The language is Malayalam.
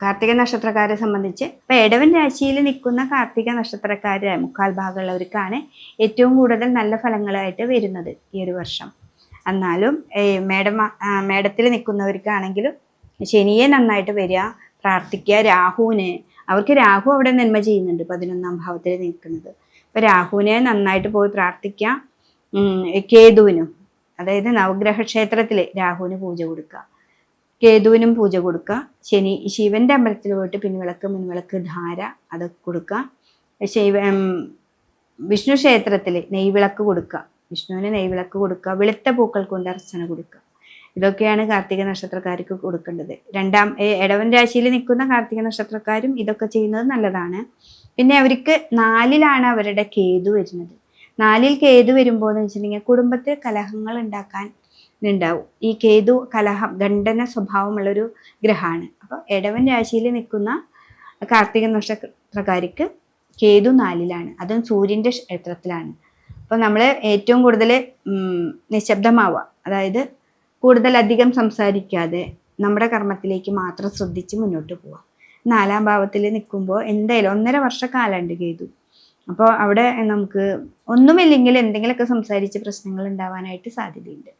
കാർത്തിക നക്ഷത്രക്കാരെ സംബന്ധിച്ച് ഇപ്പൊ എടവൻ രാശിയിൽ നിൽക്കുന്ന കാർത്തിക നക്ഷത്രക്കാരെ മുക്കാൽ ഭാഗമുള്ളവർക്കാണ് ഏറ്റവും കൂടുതൽ നല്ല ഫലങ്ങളായിട്ട് വരുന്നത് ഈ ഒരു വർഷം. എന്നാലും മേഡം മേഡത്തിൽ നിൽക്കുന്നവർക്കാണെങ്കിലും ശനിയെ നന്നായിട്ട് വരിക പ്രാർത്ഥിക്കുക രാഹുവിന് അവർക്ക് രാഹു അവിടെ നന്മ ചെയ്യുന്നുണ്ട് പതിനൊന്നാം ഭാവത്തിൽ നിൽക്കുന്നത്. അപ്പൊ രാഹുവിനെ നന്നായിട്ട് പോയി പ്രാർത്ഥിക്കുക കേതുവിനും അതായത് നവഗ്രഹ ക്ഷേത്രത്തിൽ രാഹുവിന് പൂജ കൊടുക്കുക. കേതുവിനും പൂജ കൊടുക്കുക ശനി ശിവന്റെ അമ്പലത്തിൽ പോയിട്ട് പിൻവിളക്ക് മുൻവിളക്ക് ധാര അത് കൊടുക്കുക ശൈവ വിഷ്ണു ക്ഷേത്രത്തിൽ നെയ്വിളക്ക് കൊടുക്കുക വിഷ്ണുവിന് നെയ്വിളക്ക് കൊടുക്കുക വെളുത്ത പൂക്കൾ കൊണ്ട് അർച്ചന കൊടുക്കുക ഇതൊക്കെയാണ് കാർത്തിക നക്ഷത്രക്കാർക്ക് കൊടുക്കേണ്ടത്. രണ്ടാം ഇടവൻ രാശിയിൽ നിൽക്കുന്ന കാർത്തിക നക്ഷത്രക്കാരും ഇതൊക്കെ ചെയ്യുന്നത് നല്ലതാണ്. പിന്നെ അവർക്ക് നാലിലാണ് അവരുടെ കേതു വരുന്നത്. നാലിൽ കേതു വരുമ്പോൾ എന്ന് വെച്ചിട്ടുണ്ടെങ്കിൽ കുടുംബത്തിൽ കലഹങ്ങൾ ഉണ്ടാക്കാൻ ഉണ്ടാവും ഈ കേതു കലഹം ഖണ്ഡന സ്വഭാവമുള്ളൊരു ഗ്രഹമാണ്. അപ്പോൾ ഇടവൻ രാശിയിൽ നിൽക്കുന്ന കാർത്തിക നക്ഷത്രക്കാർക്ക് കേതു നാലിലാണ്. അതും സൂര്യന്റെ ക്ഷേത്രത്തിലാണ്. അപ്പോൾ നമ്മൾ ഏറ്റവും കൂടുതൽ നിശബ്ദമാവുക. അതായത് കൂടുതൽ അധികം സംസാരിക്കാതെ നമ്മുടെ കർമ്മത്തിലേക്ക് മാത്രം ശ്രദ്ധിച്ച് മുന്നോട്ട് പോവുക. നാലാം ഭാവത്തിൽ നിൽക്കുമ്പോൾ എന്തായാലും ഒന്നര വർഷക്കാലമുണ്ട് കേതു. അപ്പോൾ അവിടെ നമുക്ക് ഒന്നുമില്ലെങ്കിൽ എന്തെങ്കിലുമൊക്കെ സംസാരിച്ച് പ്രശ്നങ്ങൾ ഉണ്ടാവാനായിട്ട് സാധ്യതയുണ്ട്.